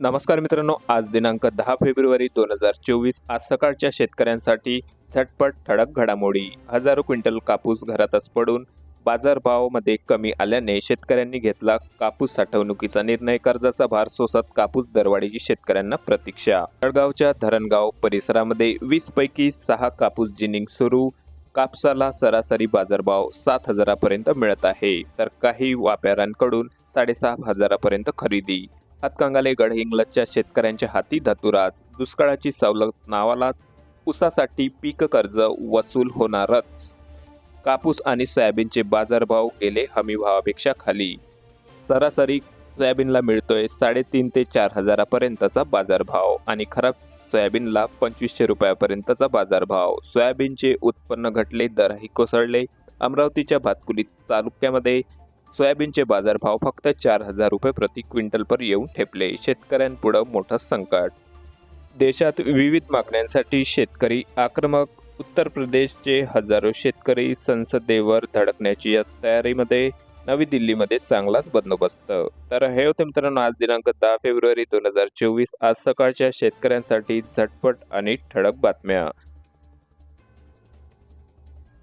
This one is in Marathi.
नमस्कार मित्रांनो आज दिनांक दहा फेब्रुवारी दोन हजार चोवीस आज सकाळच्या शेतकऱ्यांसाठी झटपट ठळक घडामोडी. हजारो क्विंटल कापूस घरातच पडून बाजारभावामध्ये कमी आल्याने शेतकऱ्यांनी घेतला कापूस साठवणुकीचा निर्णय. कर्जाचा भार सोसत कापूस दरवाढीची शेतकऱ्यांना प्रतीक्षा. जळगावच्या धरणगाव परिसरामध्ये वीस पैकी सहा कापूस जिनिंग सुरू. कापसाला सरासरी बाजारभाव सात हजारापर्यंत मिळत आहे. तर काही व्यापाऱ्यांकडून साडेसहा हजारापर्यंत खरेदी. हातकंगाले गडहिंग्लजच्या शेतकऱ्यांच्या हाती धतुरात दुष्काळाची सवलत नावालाच ऊसासाठी पीक कर्ज वसूल होणारच. कापूस आणि सोयाबीनचे बाजारभाव गेले हमीभावापेक्षा खाली. सरासरी सोयाबीनला मिळतोय साडेतीन ते चार हजारापर्यंतचा बाजारभाव आणि खराब सोयाबीनला पंचवीसशे रुपयापर्यंतचा बाजारभाव. सोयाबीनचे उत्पन्न घटले दरही कोसळले. अमरावतीच्या भातकुली तालुक्यामध्ये सोयाबीनचे बाजारभाव फक्त चार हजार रुपये प्रति क्विंटलवर येऊन ठेपले. शेतकऱ्यांपुढं मोठं संकट. देशात विविध मागण्यांसाठी शेतकरी आक्रमक. उत्तर प्रदेशचे हजारो शेतकरी संसदेवर धडकण्याची या तयारीमध्ये नवी दिल्लीमध्ये चांगलाच बंदोबस्त. तर हे होते मित्रांनो आज दिनांक दहा फेब्रुवारी दोन हजार चोवीस. आज सकाळच्या शेतकऱ्यांसाठी झटपट आणि ठळक बातम्या.